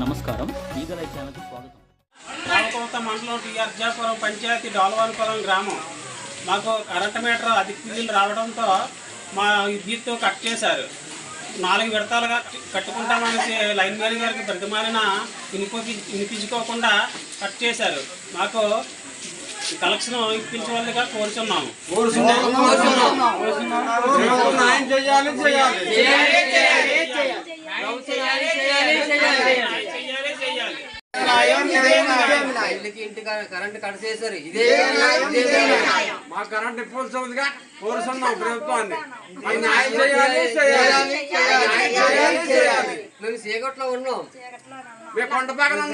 ఈగలై ఛానల్కి స్వాగతం. రామకోత మండలం టీఆర్జాపురం పంచాయతీ డోలవానిపురం గ్రామం. మాకు కరెంట్ మీటర్ అధిక బిల్లులు రావడంతో మా విద్యుత్ కట్ చేశారు. నాలుగు విడతలుగా కట్టుకుంటామనేసి లైన్ మ్యాన్ గారికి బ్రతిమాలిన వినిపి వినిపించుకోకుండా కట్ చేశారు. మాకు కలెక్షన్ ఇప్పించవలసిగా కోరుచున్నాము. న్యాయం చేయాలి చేయాలి చెయ్యాలి చెయ్యాలి ఇళ్ళకి ఇంటి కరెంట్ కట్ చేశారు ఇదే ఇదే మా కరెంట్ ఇప్పించదుగా కోరుతున్నాం ప్రభుత్వాన్ని. మరి న్యాయం చేయాలి చేయాలి న్యాయం చేయాలి. చేయాలి మేము చీకట్లో ఉన్నాం. మేము కొండ పక్కన